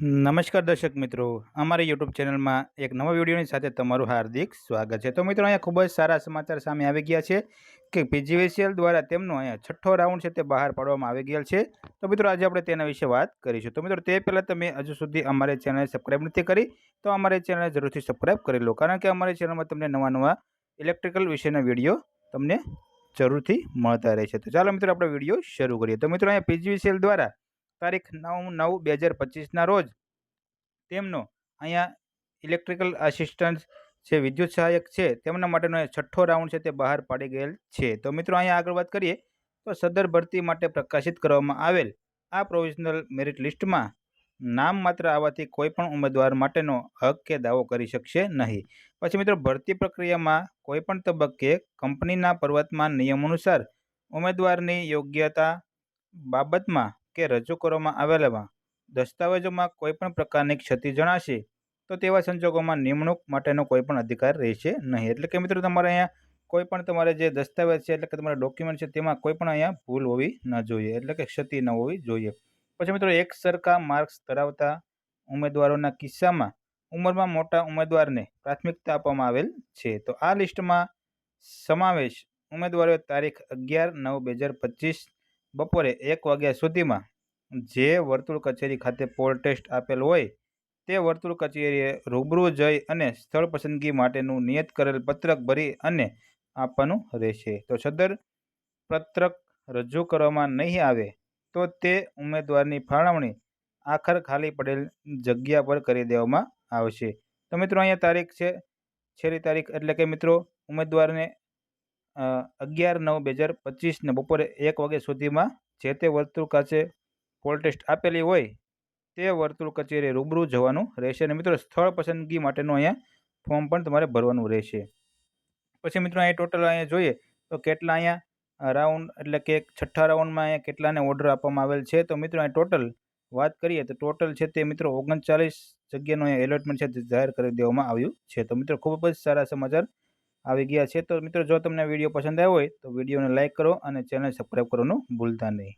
નમસ્કાર દર્શક મિત્રો. અમારી યુટ્યુબ ચેનલમાં એક નવા વિડીયોની સાથે તમારું હાર્દિક સ્વાગત છે. તો મિત્રો, અહીંયા ખૂબ જ સારા સમાચાર સામે આવી ગયા છે કે પીજીવીસીએલ દ્વારા તેમનો અહીંયા છઠ્ઠો રાઉન્ડ છે તે બહાર પાડવામાં આવી ગયેલ છે. તો મિત્રો, આજે આપણે તેના વિશે વાત કરીશું. તો મિત્રો, તે પહેલાં તમે હજુ સુધી અમારી ચેનલ સબસ્ક્રાઈબ નથી કરી, તો અમારી ચેનલ જરૂરથી સબસ્ક્રાઈબ કરી લો. કારણ કે અમારી ચેનલમાં તમને નવા નવા ઇલેક્ટ્રિકલ વિશેના વીડિયો તમને જરૂરથી મળતા રહેશે તો ચાલો મિત્રો, આપણે વીડિયો શરૂ કરીએ. તો મિત્રો, અહીંયા પીજીવીસીએલ દ્વારા તારીખ નવ નવ બે હજાર પચીસના રોજ તેમનો અહીંયા ઇલેક્ટ્રિકલ આસિસ્ટન્ટ જે વિદ્યુત સહાયક છે, તેમના માટેનો છઠ્ઠો રાઉન્ડ છે તે બહાર પાડી ગયેલ છે. તો મિત્રો અહીંયા આગળ વાત કરીએ તો સદર ભરતી માટે પ્રકાશિત કરવામાં આવેલ આ પ્રોવિઝનલ મેરિટ લિસ્ટમાં નામ માત્ર આવવાથી કોઈપણ ઉમેદવાર માટેનો હક કે દાવો કરી શકશે નહીં. પછી મિત્રો ભરતી પ્રક્રિયામાં કોઈપણ તબક્કે કંપનીના પર્વતમાન નિયમ અનુસાર ઉમેદવારની યોગ્યતા બાબતમાં કે રજૂ કરવામાં આવેલા દસ્તાવેજોમાં કોઈપણ પ્રકારની ક્ષતિ જણાશે, તો તેવા સંજોગોમાં નિમણૂક માટેનો કોઈપણ અધિકાર રહેશે નહીં. એટલે કે મિત્રો, તમારે અહીંયા કોઈ પણ તમારે જે દસ્તાવેજ છે, એટલે કે તમારા ડોક્યુમેન્ટ છે, તેમાં કોઈ પણ અહીંયા ભૂલ હોવી ન જોઈએ, એટલે કે ક્ષતિ ન હોવી જોઈએ. પછી મિત્રો, એક સરખા માર્ક્સ ધરાવતા ઉમેદવારોના કિસ્સામાં ઉંમરમાં મોટા ઉમેદવારને પ્રાથમિકતા આપવામાં આવેલ છે. તો આ લિસ્ટમાં સમાવેશ ઉમેદવારોએ તારીખ અગિયાર નવ બે હજાર પચીસ બપોરે એક વાગ્યા સુધીમાં જે વર્તુળ કચેરી ખાતે પોલ ટેસ્ટ આપેલ હોય, તે વર્તુળ કચેરીએ રૂબરૂ જઈ અને સ્થળ પસંદગી માટેનું નિયત કરેલ પત્રક ભરી અને આપવાનું રહેશે. તો સદર પત્રક રજૂ કરવામાં નહીં આવે, તો તે ઉમેદવારની ફાળવણી આખર ખાલી પડેલ જગ્યા પર કરી દેવામાં આવશે. તો મિત્રો, અહીંયા તારીખ છે, છેલ્લી તારીખ એટલે કે મિત્રો, ઉમેદવારને અગિયાર નવ બે હજાર પચીસને બપોરે એક વાગ્યા સુધીમાં જે તે વર્તુળ કાચે પોલ ટેસ્ટ આપેલી હોય, તે વર્તુળ કચેરીએ રૂબરૂ જવાનું રહેશે અને મિત્રો સ્થળ પસંદગી માટેનું અહીંયા ફોર્મ પણ તમારે ભરવાનું રહેશે. પછી મિત્રો અહીંયા ટોટલ અહીંયા જોઈએ તો કેટલા અહીંયા રાઉન્ડ એટલે કે છઠ્ઠા રાઉન્ડમાં અહીંયા કેટલાને ઓર્ડર આપવામાં આવેલ છે. તો મિત્રો અહીંયા ટોટલ વાત કરીએ તો ટોટલ છે તે મિત્રો ઓગણચાલીસ જગ્યાનું અહીંયા એલોટમેન્ટ છે જાહેર કરી દેવામાં આવ્યું છે. તો મિત્રો ખૂબ જ સારા સમાચાર આવી ગયા છે. તો મિત્રો, જો તમને વીડિયો પસંદ આવ્યો હોય, તો વિડીયોને લાઇક કરો અને ચેનલ સબસ્ક્રાઈબ કરવાનું ભૂલતા નહીં.